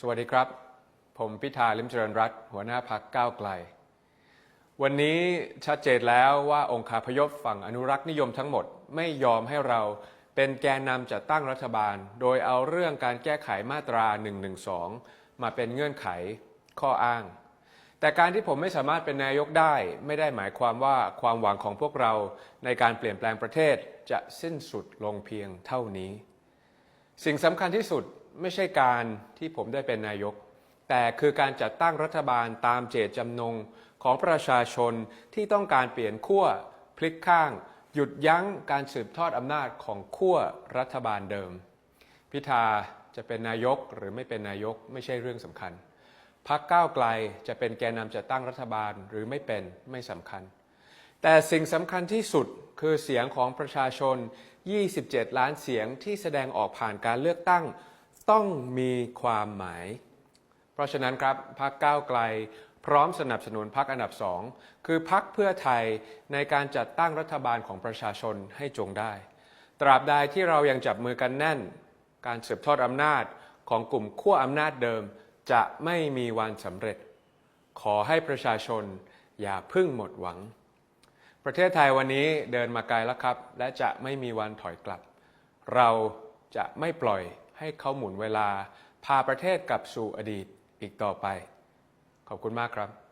สวัสดีครับ ผมพิธาลิมเจริญรัตหัวหน้าพักก้าวไกล วันนี้ชัดเจนแล้วว่าองค์คาพยพฝั่งอนุรักษ์นิยมทั้งหมดไม่ยอมให้เราเป็นแกนนำจัดตั้งรัฐบาล โดยเอาเรื่องการแก้ไขมาตรา 112 มาเป็นเงื่อนไขข้ออ้าง แต่การที่ผมไม่สามารถเป็นนายกได้ ไม่ได้หมายความว่าความหวังของพวกเราในการเปลี่ยนแปลงประเทศจะสิ้นสุดลงเพียงเท่านี้ สิ่งสำคัญที่สุดไม่ใช่การที่ผมได้เป็นนายก แต่คือการจัดตั้งรัฐบาลตามเจตจำนงของประชาชนที่ต้องการเปลี่ยนขั้วพลิกข้าง หยุดยั้งการสืบทอดอำนาจของขั้วรัฐบาลเดิม พิธาจะเป็นนายกหรือไม่เป็นนายกไม่ใช่เรื่องสำคัญพักก้าวไกลจะเป็นแกนนำจัดตั้งรัฐบาลหรือไม่เป็นไม่สำคัญ แต่สิ่งสำคัญที่สุดคือเสียงของประชาชน 27 ล้านเสียงที่แสดงออกผ่านการเลือกตั้งต้องมีความหมาย เพราะฉะนั้นครับพักก้าวไกลพร้อมสนับสนุนพักอันดับสองคือพักเพื่อไทยในการจัดตั้งรัฐบาลของประชาชนให้จงได้ ตราบใดที่เรายังจับมือกันแน่น การสืบทอดอำนาจของกลุ่มขั้วอำนาจเดิม จะไม่มีวันสำเร็จ ขอให้ประชาชนอย่าพึ่งหมดหวัง ประเทศไทยวันนี้เดินมาไกลแล้วครับ และจะไม่มีวันถอยกลับ เราจะไม่ปล่อยให้เขาหมุนเวลา พาประเทศกลับสู่อดีตอีกต่อไป ขอบคุณมากครับ